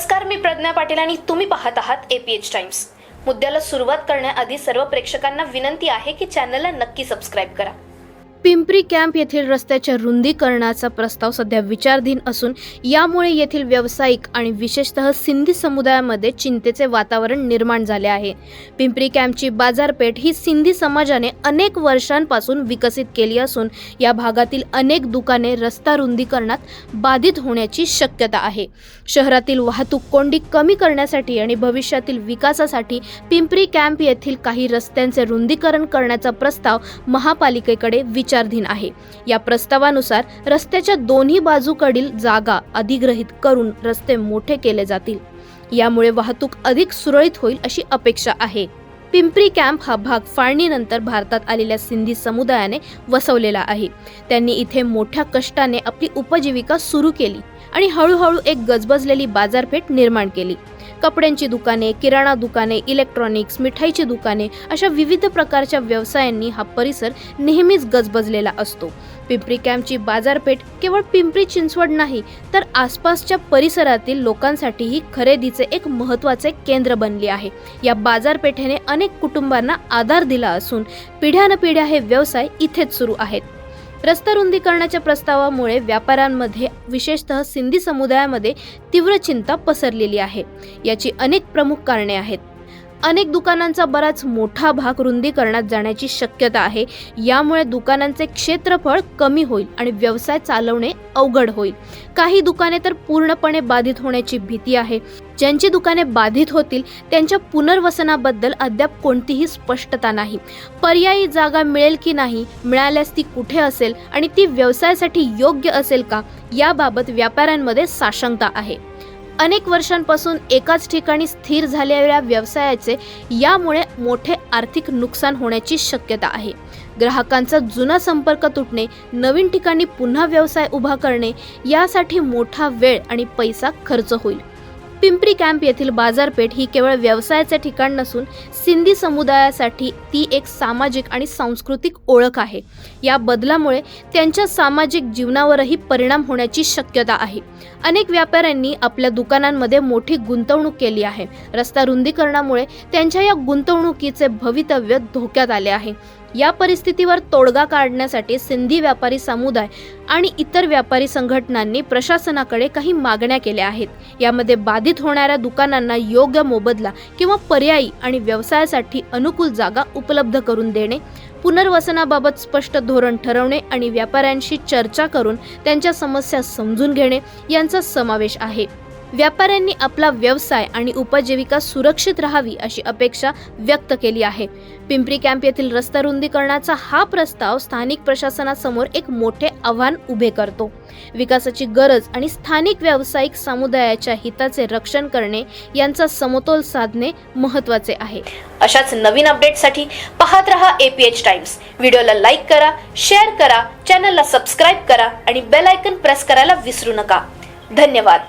नमस्कार मी प्रज्ञा पाटील आणि तुम्ही पाहत आहात एपीएच टाइम्स मुद्द्याला सुरुवात करण्याआधी सर्व प्रेक्षकांना विनंती आहे की चॅनलला नक्की सबस्क्राईब करा. पिंपरी कॅम्प येथील रस्त्याच्या रुंदीकरणाचा प्रस्ताव सध्या विचारधीन असून यामुळे येथील व्यावसायिक आणि विशेषतः सिंधी समुदायामध्ये चिंतेचे वातावरण निर्माण झाले आहे. पिंपरी कॅम्पची बाजारपेठ ही सिंधी समाजाने अनेक वर्षांपासून विकसित केली असून या भागातील अनेक दुकाने रस्ता रुंदीकरणात बाधित होण्याची शक्यता आहे. शहरातील वाहतूक कोंडी कमी करण्यासाठी आणि भविष्यातील विकासासाठी पिंपरी कॅम्प येथील काही रस्त्यांचे रुंदीकरण करण्याचा प्रस्ताव महापालिकेकडे विचारधीन आहे. या प्रस्तावानुसार रस्त्याच्या दोन्ही बाजूकडील जागा अधिग्रहित करून रस्ते मोठे केले जातील. यामुळे वाहतूक अधिक सुरळीत होईल अशी अपेक्षा आहे. पिंपरी कॅम्प हा भाग फाळणीनंतर भारतात आलेल्या सिंधी समुदायाने वसवलेला आहे. त्यांनी इथे मोठ्या कष्टाने आपली उपजीविका सुरू केली आणि हळूहळू एक गजबजलेली बाजारपेठ निर्माण केली. कपड्यांची दुकाने किराणा दुकाने इलेक्ट्रॉनिक्स मिठाईची दुकाने अशा विविध प्रकारच्या व्यवसायांनी हा परिसर नेहमीच गजबजलेला असतो. पिंपरी कॅम्पची बाजारपेठ केवळ पिंपरी चिंचवड नाही तर आसपासच्या परिसरातील लोकांसाठीही खरेदीचे एक महत्त्वाचे केंद्र बनले आहे. या बाजारपेठेने अनेक कुटुंबांना आधार दिला असून पिढ्यानपिढ्या हे व्यवसाय इथेच सुरू आहेत. रस्ता रुंदीकरणाच्या प्रस्तावामुळे व्यापाऱ्यांमध्ये विशेषतः सिंधी समुदायामध्ये तीव्र चिंता पसरलेली आहे. याची अनेक प्रमुख कारणे आहेत. अनेक दुकानांचा बराच मोठा भाग रुंदीकरणात जाण्याची शक्यता आहे. यामुळे दुकानांचे क्षेत्रफळ कमी होईल आणि व्यवसाय चालवणे अवघड होईल. काही दुकाने तर पूर्णपणे बाधित होण्याची भीती आहे. ज्यांची दुकाने बाधित होतील त्यांच्या पुनर्वसनाबद्दल अद्याप कोणतीही स्पष्टता नाही. पर्यायी जागा मिळेल की नाही मिळाल्यास ती कुठे असेल आणि ती व्यवसायासाठी योग्य असेल का याबाबत व्यापाऱ्यांमध्ये साशंकता आहे. अनेक वर्षांपासून एकाच ठिकाणी स्थिर झालेल्या व्यवसायाचे यामुळे मोठे आर्थिक नुकसान होण्याची शक्यता आहे. ग्राहकांचा जुना संपर्क तुटणे नवीन ठिकाणी पुन्हा व्यवसाय उभा करणे यासाठी मोठा वेळ आणि पैसा खर्च होईल. पिंपरी कॅम्प येथील बाजारपेठ ही केवळ व्यवसायाचे ठिकाण नसून सिंधी समुदायासाठी ती एक सामाजिक आणि सांस्कृतिक ओळख आहे. या बदलामुळे त्यांच्या सामाजिक जीवनावरही परिणाम होण्याची शक्यता आहे. अनेक व्यापाऱ्यांनी आपल्या दुकानांमध्ये मोठी गुंतवणूक केली आहे. रस्ता रुंदीकरणामुळे त्यांच्या या गुंतवणुकीचे भवितव्य धोक्यात आले आहे. या परिस्थितीवर तोडगा काढण्यासाठी सिंधी व्यापारी समुदाय आणि इतर व्यापारी संघटनांनी प्रशासनाकडे काही मागण्या केल्या आहेत. यामध्ये बाधित होणाऱ्या दुकानांना योग्य मोबदला किंवा पर्यायी आणि व्यवसायासाठी अनुकूल जागा उपलब्ध करून देणे पुनर्वसनाबाबत स्पष्ट धोरण ठरवणे आणि व्यापाऱ्यांशी चर्चा करून त्यांच्या समस्या समजून घेणे यांचा समावेश आहे. व्यापाऱ्यांनी आपला व्यवसाय आणि उपजीविका सुरक्षित राहावी अशी अपेक्षा व्यक्त केली आहे. पिंपरी कॅम्प येथील रस्ता रुंदीकरणाचा हा प्रस्ताव स्थानिक प्रशासनासमोर एक मोठे आव्हान उभे करतो. विकासाची गरज आणि स्थानिक व्यावसायिक समुदायाच्या हिताचे रक्षण करणे यांचा समतोल साधणे महत्त्वाचे आहे. अशाच नवीन अपडेटसाठी पाहत रहा एपीएच टाइम्स व्हिडिओला लाईक करा शेअर करा चॅनलला सबस्क्राईब करा आणि बेल आयकन प्रेस करायला विसरू नका. धन्यवाद.